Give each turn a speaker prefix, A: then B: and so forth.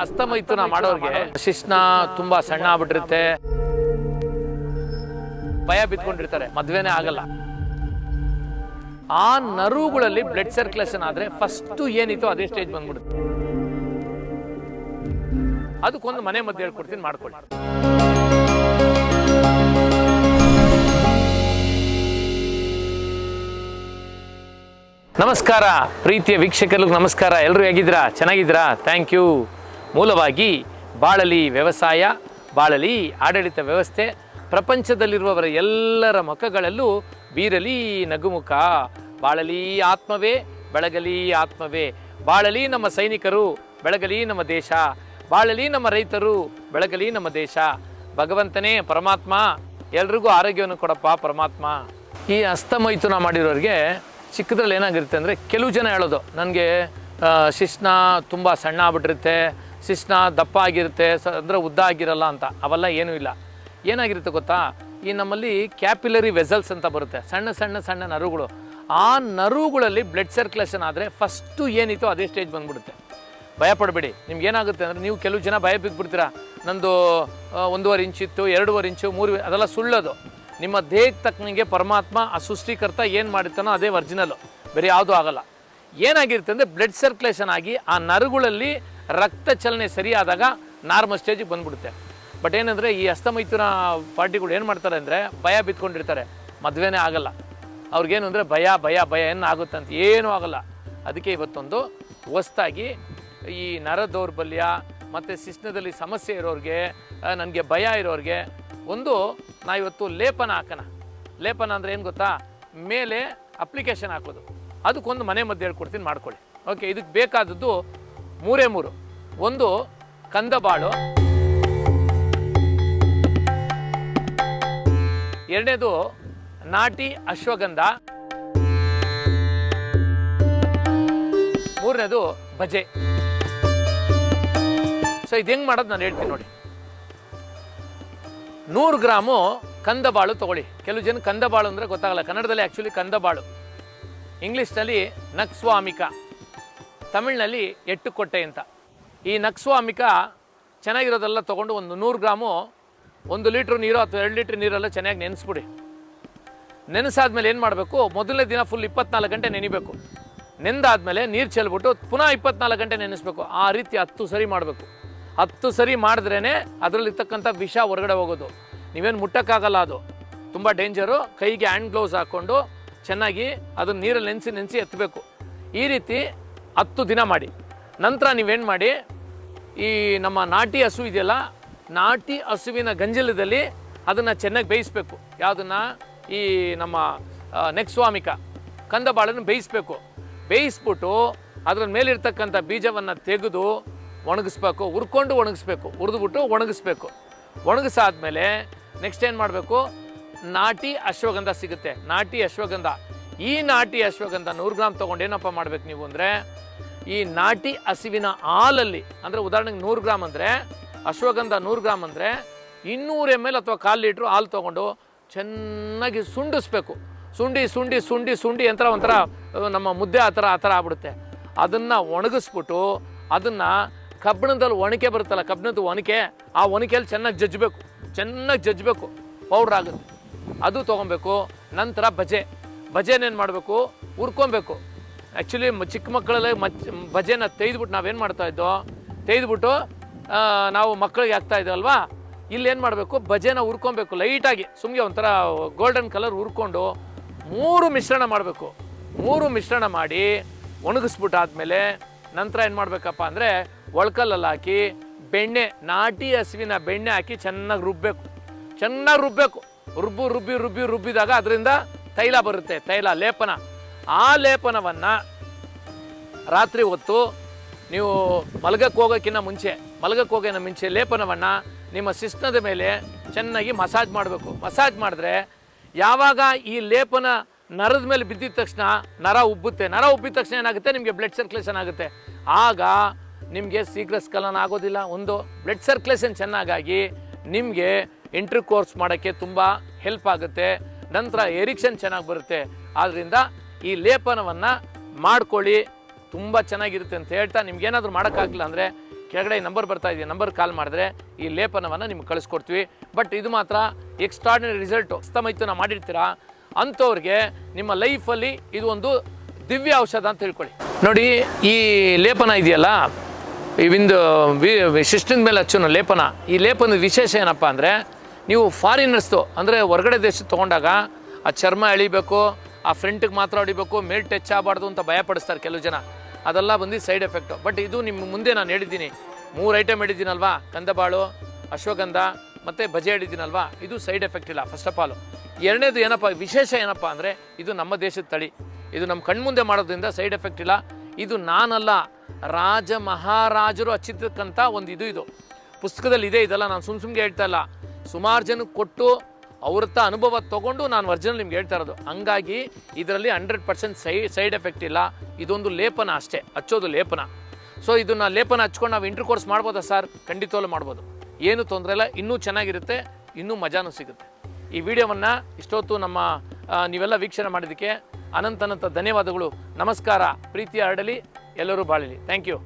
A: ಅಸ್ತಮೈಥುನ ಮಾಡೋರ್ಗೆ. ಶಿಶ್ನ ತುಂಬಾ ಸಣ್ಣ ಆಗ್ಬಿಟ್ಟಿರುತ್ತೆ. ಭಯ ಬಿದ್ಕೊಂಡಿರ್ತಾರೆ ಮದ್ವೆನೇ ಆಗಲ್ಲ. ಆ ನರುಗಳಲ್ಲಿ ಬ್ಲಡ್ ಸರ್ಕ್ಯುಲೇಷನ್ ಆದ್ರೆ ಫಸ್ಟ್ ಏನಿತ್ತು ಅದೇ ಸ್ಟೇಜ್ ಬಂದ್ಬಿಡುತ್ತೆ. ಅದಕ್ಕೊಂದು ಮನೆ ಮದ್ದು ಹೇಳ್ಕೊಡ್ತೀನಿ ಮಾಡ್ಕೊಳ್ಳಿ. ನಮಸ್ಕಾರ. ಪ್ರೀತಿಯ ವೀಕ್ಷಕರಿಗೂ ನಮಸ್ಕಾರ. ಎಲ್ಲರೂ ಹೇಗಿದ್ದೀರಾ? ಚೆನ್ನಾಗಿದ್ದೀರಾ? ಥ್ಯಾಂಕ್ ಯು ಮೂಲವಾಗಿ ಬಾಳಲಿ ವ್ಯವಸಾಯ, ಬಾಳಲಿ ಆಡಳಿತ ವ್ಯವಸ್ಥೆ, ಪ್ರಪಂಚದಲ್ಲಿರುವವರ ಎಲ್ಲರ ಮುಖಗಳಲ್ಲೂ ಬೀರಲಿ ನಗುಮುಖ. ಬಾಳಲಿ ಆತ್ಮವೇ, ಬೆಳಗಲಿ ಆತ್ಮವೇ. ಬಾಳಲಿ ನಮ್ಮ ಸೈನಿಕರು, ಬೆಳಗಲಿ ನಮ್ಮ ದೇಶ. ಬಾಳಲಿ ನಮ್ಮ ರೈತರು, ಬೆಳಗಲಿ ನಮ್ಮ ದೇಶ. ಭಗವಂತನೇ ಪರಮಾತ್ಮ, ಎಲ್ರಿಗೂ ಆರೋಗ್ಯವನ್ನು ಕೊಡಪ್ಪ ಪರಮಾತ್ಮ. ಈ ಅಸ್ತಮೈಥುನ ಮಾಡಿರೋರಿಗೆ ಚಿಕ್ಕದ್ರಲ್ಲಿ ಏನಾಗಿರುತ್ತೆ ಅಂದರೆ ಕೆಲವು ಜನ ಹೇಳೋದು. ನನಗೆ ಶಿಶ್ನ ತುಂಬ ಸಣ್ಣ ಆಗ್ಬಿಟ್ಟಿರುತ್ತೆ. ಶಿಶ್ನ ದಪ್ಪ ಆಗಿರುತ್ತೆ, ಸ ಅಂದರೆ ಉದ್ದ ಆಗಿರಲ್ಲ ಅಂತ. ಅವೆಲ್ಲ ಏನೂ ಇಲ್ಲ. ಏನಾಗಿರುತ್ತೆ ಗೊತ್ತಾ? ಈ ನಮ್ಮಲ್ಲಿ ಕ್ಯಾಪಿಲರಿ ವೆಸಲ್ಸ್ ಅಂತ ಬರುತ್ತೆ. ಸಣ್ಣ ಸಣ್ಣ ಸಣ್ಣ ನರುಗಳು. ಆ ನರುಗಳಲ್ಲಿ ಬ್ಲಡ್ ಸರ್ಕ್ಯುಲೇಷನ್ ಆದರೆ ಫಸ್ಟು ಏನಿತ್ತು ಅದೇ ಸ್ಟೇಜ್ ಬಂದ್ಬಿಡುತ್ತೆ. ಭಯಪಡಬೇಡಿ. ನಿಮ್ಗೆ ಏನಾಗುತ್ತೆ ಅಂದರೆ ನೀವು ಕೆಲವು ಜನ ಭಯ ಬಿದ್ದುಬಿಡ್ತೀರಾ ನಂದು ಒಂದೂವರೆ ಇಂಚ್ ಇತ್ತು, ಎರಡೂವರೆ ಇಂಚು ಮೂರು, ಅದೆಲ್ಲ ಸುಳ್ಳೋದು. ನಿಮ್ಮ ದೇಹಕ್ಕೆ ತಕ್ಕನಿಗೆ ಪರಮಾತ್ಮ ಆ ಸೃಷ್ಟಿಕರ್ತ ಏನು ಮಾಡಿರ್ತಾನೋ ಅದೇ ಒರಿಜಿನಲ್ಲು ಬೇರೆ ಯಾವುದೂ ಆಗಲ್ಲ. ಏನಾಗಿರುತ್ತೆ ಅಂದರೆ ಬ್ಲಡ್ ಸರ್ಕ್ಯುಲೇಷನ್ ಆಗಿ ಆ ನರುಗಳಲ್ಲಿ ರಕ್ತ ಚಲನೆ ಸರಿಯಾದಾಗ ನಾರ್ಮಲ್ ಸ್ಟೇಜಿಗೆ ಬಂದ್ಬಿಡುತ್ತೆ. ಬಟ್ ಏನಂದರೆ ಈ ಹಸ್ತಮೈಥುನ ಪಾರ್ಟಿಗಳು ಏನು ಮಾಡ್ತಾರೆ ಅಂದರೆ ಭಯ ಬಿತ್ಕೊಂಡಿರ್ತಾರೆ. ಮದುವೆನೇ ಆಗಲ್ಲ. ಅವ್ರಿಗೇನು ಅಂದರೆ ಭಯ ಭಯ ಭಯ ಏನು ಆಗುತ್ತೆ ಅಂತ ಏನೂ ಆಗಲ್ಲ. ಅದಕ್ಕೆ ಇವತ್ತೊಂದು ಹೊಸ್ತಾಗಿ ಈ ನರ ದೌರ್ಬಲ್ಯ ಮತ್ತು ಶಿಷ್ಣದಲ್ಲಿ ಸಮಸ್ಯೆ ಇರೋರಿಗೆ ನನಗೆ ಭಯ ಇರೋರಿಗೆ ಒಂದು ನಾ ಇವತ್ತು ಲೇಪನ ಹಾಕೋಣ. ಲೇಪನ ಅಂದರೆ ಏನು ಗೊತ್ತಾ? ಮೇಲೆ ಅಪ್ಲಿಕೇಶನ್ ಹಾಕೋದು. ಅದಕ್ಕೊಂದು ಮನೆ ಮದ್ದು ಹೇಳ್ಕೊಡ್ತೀನಿ ಮಾಡ್ಕೊಳ್ಳಿ. ಓಕೆ, ಇದಕ್ಕೆ ಬೇಕಾದದ್ದು ಮೂರೇ ಮೂರು. ಒಂದು, ಕಂದಬಾಳು. ಎರಡನೇದು, ನಾಟಿ ಅಶ್ವಗಂಧ. ಮೂರನೇದು, ಭಜೆ. ಸೊ ಇದು ಹೆಂಗೆ ಮಾಡೋದು ನಾನು ಹೇಳ್ತೀನಿ ನೋಡಿ. ನೂರು ಗ್ರಾಮು ಕಂದಬಾಳು ತಗೊಳ್ಳಿ. ಕೆಲವು ಜನ ಕಂದಬಾಳು ಅಂದರೆ ಗೊತ್ತಾಗಲ್ಲ. ಕನ್ನಡದಲ್ಲಿ ಆ್ಯಕ್ಚುಲಿ ಕಂದಬಾಳು. ಇಂಗ್ಲೀಷ್ನಲ್ಲಿ ನಕ್ಸ್ವಾಮಿಕ. ತಮಿಳ್ನಲ್ಲಿ ಎಟ್ಟುಕೊಟ್ಟೆ ಅಂತ. ಈ ನಕ್ಸ್ವಾಮಿಕ ಚೆನ್ನಾಗಿರೋದೆಲ್ಲ ತೊಗೊಂಡು ಒಂದು ನೂರು ಗ್ರಾಮು ಒಂದು ಲೀಟ್ರ್ ನೀರು ಅಥವಾ ಎರಡು ಲೀಟ್ರ್ ನೀರೆಲ್ಲ ಚೆನ್ನಾಗಿ ನೆನೆಸ್ಬಿಡಿ. ನೆನೆಸಾದ್ಮೇಲೆ ಏನು ಮಾಡಬೇಕು? ಮೊದಲನೇ ದಿನ ಫುಲ್ ಇಪ್ಪತ್ನಾಲ್ಕು ಗಂಟೆ ನೆನಿಬೇಕು. ನೆಂದಾದ್ಮೇಲೆ ನೀರು ಚೆಲ್ಬಿಟ್ಟು ಪುನಃ ಇಪ್ಪತ್ನಾಲ್ಕು ಗಂಟೆ ನೆನೆಸ್ಬೇಕು. ಆ ರೀತಿ ಹತ್ತು ಸರಿ ಮಾಡಬೇಕು. ಹತ್ತು ಸರಿ ಮಾಡಿದ್ರೇ ಅದರಲ್ಲಿರ್ತಕ್ಕಂಥ ವಿಷ ಹೊರಗಡೆ ಹೋಗೋದು. ನೀವೇನು ಮುಟ್ಟಕ್ಕಾಗಲ್ಲ ಅದು. ತುಂಬ ಡೇಂಜರು. ಕೈಗೆ ಹ್ಯಾಂಡ್ ಗ್ಲೌಸ್ ಹಾಕ್ಕೊಂಡು ಚೆನ್ನಾಗಿ ಅದನ್ನು ನೀರಲ್ಲಿ ನೆನೆಸಿ ನೆನೆಸಿ ಎತ್ತಬೇಕು ಈ ರೀತಿ ಹತ್ತು ದಿನ ಮಾಡಿ. ನಂತರ ನೀವೇನು ಮಾಡಿ, ಈ ನಮ್ಮ ನಾಟಿ ಹಸು ಇದೆಯಲ್ಲ, ನಾಟಿ ಹಸುವಿನ ಗಂಜಲದಲ್ಲಿ ಅದನ್ನು ಚೆನ್ನಾಗಿ ಬೇಯಿಸ್ಬೇಕು. ಯಾವುದನ್ನು? ಈ ನಮ್ಮ ನೆಕ್ಸ್ವಾಮಿಕ ಕಂದಬಾಳನ್ನು ಬೇಯಿಸ್ಬೇಕು. ಬೇಯಿಸ್ಬಿಟ್ಟು ಅದರ ಮೇಲಿರ್ತಕ್ಕಂಥ ಬೀಜವನ್ನು ತೆಗೆದು ಒಣಗಿಸ್ಬೇಕು. ಹುರ್ಕೊಂಡು ಒಣಗಿಸ್ಬೇಕು. ಹುರಿದ್ಬಿಟ್ಟು ಒಣಗಿಸ್ಬೇಕು. ಒಣಗಿಸಾದ್ಮೇಲೆ ನೆಕ್ಸ್ಟ್ ಏನು ಮಾಡಬೇಕು? ನಾಟಿ ಅಶ್ವಗಂಧ ಸಿಗುತ್ತೆ. ನಾಟಿ ಅಶ್ವಗಂಧ. ಈ ನಾಟಿ ಅಶ್ವಗಂಧ ನೂರು ಗ್ರಾಮ್ ತೊಗೊಂಡು ಏನಪ್ಪ ಮಾಡ್ಬೇಕು ನೀವು ಅಂದರೆ ಈ ನಾಟಿ ಹಸಿವಿನ ಹಾಲಲ್ಲಿ, ಅಂದರೆ ಉದಾಹರಣೆಗೆ ನೂರು ಗ್ರಾಮ್ ಅಂದರೆ, ಅಶ್ವಗಂಧ ನೂರು ಗ್ರಾಮ್ ಅಂದರೆ, ಇನ್ನೂರು ಎಂ ಎಲ್ ಅಥವಾ ಕಾಲು ಲೀಟ್ರು ಹಾಲು ತೊಗೊಂಡು ಚೆನ್ನಾಗಿ ಸುಂಡಿಸ್ಬೇಕು. ಸುಂಡಿ ಸುಂಡಿ ಸುಂಡಿ ಸುಂಡಿ ಅಂತ ಒಂಥರ ನಮ್ಮ ಮುದ್ದೆ ಆ ಥರ ಆ ಥರ ಆಗ್ಬಿಡುತ್ತೆ. ಅದನ್ನು ಒಣಗಿಸ್ಬಿಟ್ಟು ಅದನ್ನು ಕಬ್ಬಿಣದಲ್ಲಿ ಒಣಕೆ ಬರುತ್ತಲ್ಲ ಕಬ್ಬಿಣದ ಒಣಕೆ, ಆ ಒಣಕೆಯಲ್ಲಿ ಚೆನ್ನಾಗಿ ಜಜ್ಜಬೇಕು. ಚೆನ್ನಾಗಿ ಜಜ್ಜಬೇಕು. ಪೌಡ್ರ್ ಆಗುತ್ತೆ. ಅದು ತೊಗೊಬೇಕು. ನಂತರ ಬಜೆ ಬಜೆನೇನು ಮಾಡಬೇಕು? ಹುರ್ಕೊಬೇಕು. ಆ್ಯಕ್ಚುಲಿ ಚಿಕ್ಕ ಮಕ್ಕಳಲ್ಲೇ ಮಚ್ ಭಜೆನ ತೆಗೆದ್ಬಿಟ್ಟು ನಾವೇನು ಮಾಡ್ತಾ ಇದ್ದೋ, ತೆಗೆದ್ಬಿಟ್ಟು ನಾವು ಮಕ್ಕಳಿಗೆ ಇದ್ದಲ್ವಾ ಇಲ್ಲಿ ಏನು ಮಾಡಬೇಕು? ಭಜೇನ ಹುರ್ಕೊಬೇಕು, ಲೈಟಾಗಿ ಸುಮ್ಮನೆ ಒಂಥರ ಗೋಲ್ಡನ್ ಕಲರ್ ಹುರ್ಕೊಂಡು ಮೂರು ಮಿಶ್ರಣ ಮಾಡಬೇಕು. ಮೂರು ಮಿಶ್ರಣ ಮಾಡಿ ಒಣಗಿಸ್ಬಿಟ್ಟಾದ್ಮೇಲೆ ನಂತರ ಏನು ಮಾಡಬೇಕಪ್ಪ ಅಂದರೆ ಒಳಕಲ್ಲಲ್ಲಿ ಹಾಕಿ ಬೆಣ್ಣೆ, ನಾಟಿ ಹಸುವಿನ ಬೆಣ್ಣೆ ಹಾಕಿ ಚೆನ್ನಾಗಿ ರುಬ್ಬಬೇಕು ಚೆನ್ನಾಗಿ ರುಬ್ಬಬೇಕು ರುಬ್ಬು, ರುಬ್ಬಿ ರುಬ್ಬಿ, ರುಬ್ಬಿದಾಗ ಅದರಿಂದ ತೈಲ ಬರುತ್ತೆ. ತೈಲ, ಲೇಪನ. ಆ ಲೇಪನವನ್ನು ರಾತ್ರಿ ಹೊತ್ತು ನೀವು ಮಲಗಕ್ಕೆ ಹೋಗೋಕ್ಕಿಂತ ಮುಂಚೆ ಮಲಗಕ್ಕೆ ಹೋಗೋಕ್ಕಿಂತ ಮುಂಚೆ ಲೇಪನವನ್ನು ನಿಮ್ಮ ಶಿಸ್ನದ ಮೇಲೆ ಚೆನ್ನಾಗಿ ಮಸಾಜ್ ಮಾಡಬೇಕು. ಮಸಾಜ್ ಮಾಡಿದ್ರೆ ಯಾವಾಗ ಈ ಲೇಪನ ನರದ ಮೇಲೆ ಬಿದ್ದಿದ ತಕ್ಷಣ ನರ ಉಬ್ಬುತ್ತೆ. ನರ ಉಬ್ಬಿದ ತಕ್ಷಣ ಏನಾಗುತ್ತೆ? ನಿಮಗೆ ಬ್ಲಡ್ ಸರ್ಕ್ಯುಲೇಷನ್ ಆಗುತ್ತೆ. ಆಗ ನಿಮಗೆ ಶೀಘ್ರ ಸ್ಖಲನ ಆಗೋದಿಲ್ಲ. ಒಂದು ಬ್ಲಡ್ ಸರ್ಕ್ಯುಲೇಷನ್ ಚೆನ್ನಾಗಾಗಿ ನಿಮಗೆ ಇಂಟ್ರಿ ಕೋರ್ಸ್ ಮಾಡೋಕ್ಕೆ ತುಂಬ ಹೆಲ್ಪ್ ಆಗುತ್ತೆ. ನಂತರ ಎರಿಕ್ಷನ್ ಚೆನ್ನಾಗಿ ಬರುತ್ತೆ. ಆದ್ದರಿಂದ ಈ ಲೇಪನವನ್ನು ಮಾಡ್ಕೊಳ್ಳಿ. ತುಂಬ ಚೆನ್ನಾಗಿರುತ್ತೆ ಅಂತ ಹೇಳ್ತಾ ನಿಮ್ಗೆ ಏನಾದರೂ ಮಾಡೋಕ್ಕಾಗಲಿಲ್ಲ ಅಂದರೆ ಕೆಳಗಡೆ ನಂಬರ್ ಬರ್ತಾ ಇದೆಯಾ ನಂಬರ್ ಕಾಲ್ ಮಾಡಿದ್ರೆ ಈ ಲೇಪನವನ್ನು ನಿಮ್ಗೆ ಕಳಿಸ್ಕೊಡ್ತೀವಿ. ಬಟ್ ಇದು ಮಾತ್ರ ಎಕ್ಸ್ಟ್ರಾರ್ಡಿನರಿ ರಿಸಲ್ಟು ಸ್ತಮೈತನ ಮಾಡಿರ್ತೀರಾ? ಅಂಥವ್ರಿಗೆ ನಿಮ್ಮ ಲೈಫಲ್ಲಿ ಇದು ಒಂದು ದಿವ್ಯ ಔಷಧ ಅಂತ ತಿಳ್ಕೊಳ್ಳಿ ನೋಡಿ, ಈ ಲೇಪನ ಇದೆಯಲ್ಲ, ಇವಿಂದು ಶಿಷ್ಟಿನ ಮೇಲೆ ಹಚ್ಚೋಣ ಲೇಪನ. ಈ ಲೇಪನದ ವಿಶೇಷ ಏನಪ್ಪ ಅಂದರೆ, ನೀವು ಫಾರಿನರ್ಸ್ದು ಅಂದರೆ ಹೊರಗಡೆ ದೇಶ ತೊಗೊಂಡಾಗ ಆ ಚರ್ಮ ಎಳಿಬೇಕು ಆ ಫ್ರಂಟಿಗೆ ಮಾತ್ರ ಹೊಡಿಬೇಕು, ಮೇಲ್ ಟಚ್ ಆಗಬಾರ್ದು ಅಂತ ಭಯಪಡಿಸ್ತಾರೆ ಕೆಲವು ಜನ. ಅದೆಲ್ಲ ಬಂದು ಸೈಡ್ ಎಫೆಕ್ಟು. ಬಟ್ ಇದು ನಿಮ್ಮ ಮುಂದೆ ನಾನು ಹೇಳಿದ್ದೀನಿ. ಮೂರು ಐಟಮ್ ಹೇಳಿದ್ದೀನಲ್ವಾ? ಕಂದಬಾಳು, ಅಶ್ವಗಂಧ, ಮತ್ತು ಬಜೆ ಹೇಳಿದ್ದೀನಲ್ವಾ? ಇದು ಸೈಡ್ ಎಫೆಕ್ಟ್ ಇಲ್ಲ ಫಸ್ಟ್ ಆಫ್ ಆಲ್ ಎರಡನೇದು ಏನಪ್ಪ, ವಿಶೇಷ ಏನಪ್ಪ ಅಂದರೆ, ಇದು ನಮ್ಮ ದೇಶದ ತಳಿ. ಇದು ನಮ್ಮ ಕಣ್ಮುಂದೆ ಮಾಡೋದ್ರಿಂದ ಸೈಡ್ ಎಫೆಕ್ಟ್ ಇಲ್ಲ. ಇದು ನಾನಲ್ಲ, ರಾಜ ಮಹಾರಾಜರು ಹಚ್ಚಿದ್ದಕ್ಕಂಥ ಒಂದು ಇದು. ಇದು ಪುಸ್ತಕದಲ್ಲಿ ಇದೆ, ಇದೆಲ್ಲ ನಾನು ಸುಮ್ಮ ಸುಮ್ಮನೆ ಹೇಳ್ತಾ ಇಲ್ಲ. ಸುಮಾರು ಜನಕ್ಕೆ ಕೊಟ್ಟು ಅವ್ರತ್ತ ಅನುಭವ ತಗೊಂಡು ನಾನು ಒರಿಜಿನಲ್ ನಿಮ್ಗೆ ಹೇಳ್ತಾ ಇರೋದು. ಹಂಗಾಗಿ ಇದರಲ್ಲಿ ಹಂಡ್ರೆಡ್ ಪರ್ಸೆಂಟ್ ಸೈ ಸೈಡ್ ಎಫೆಕ್ಟ್ ಇಲ್ಲ. ಇದೊಂದು ಲೇಪನ ಅಷ್ಟೇ, ಹಚ್ಚೋದು ಲೇಪನ. ಸೊ ಇದನ್ನ ಲೇಪನ ಹಚ್ಕೊಂಡು ನಾವು ಇಂಟ್ರ್ ಕೋರ್ಸ್ ಮಾಡ್ಬೋದಾ ಸರ್ ಖಂಡಿತವಲ್ಲೂ ಮಾಡ್ಬೋದು. ಏನು ತೊಂದರೆ ಇಲ್ಲ, ಇನ್ನೂ ಚೆನ್ನಾಗಿರುತ್ತೆ, ಇನ್ನೂ ಮಜಾನೂ ಸಿಗುತ್ತೆ. ಈ ವಿಡಿಯೋವನ್ನು ಇಷ್ಟೊತ್ತು ನಮ್ಮ ನೀವೆಲ್ಲ ವೀಕ್ಷಣೆ ಮಾಡಿದ್ದಕ್ಕೆ ಅನಂತ ಅನಂತ ಧನ್ಯವಾದಗಳು. ನಮಸ್ಕಾರ, ಪ್ರೀತಿಯ ಹರಡಲಿ ಎಲ್ಲರೂ ಬಾಳಲಿ. Thank you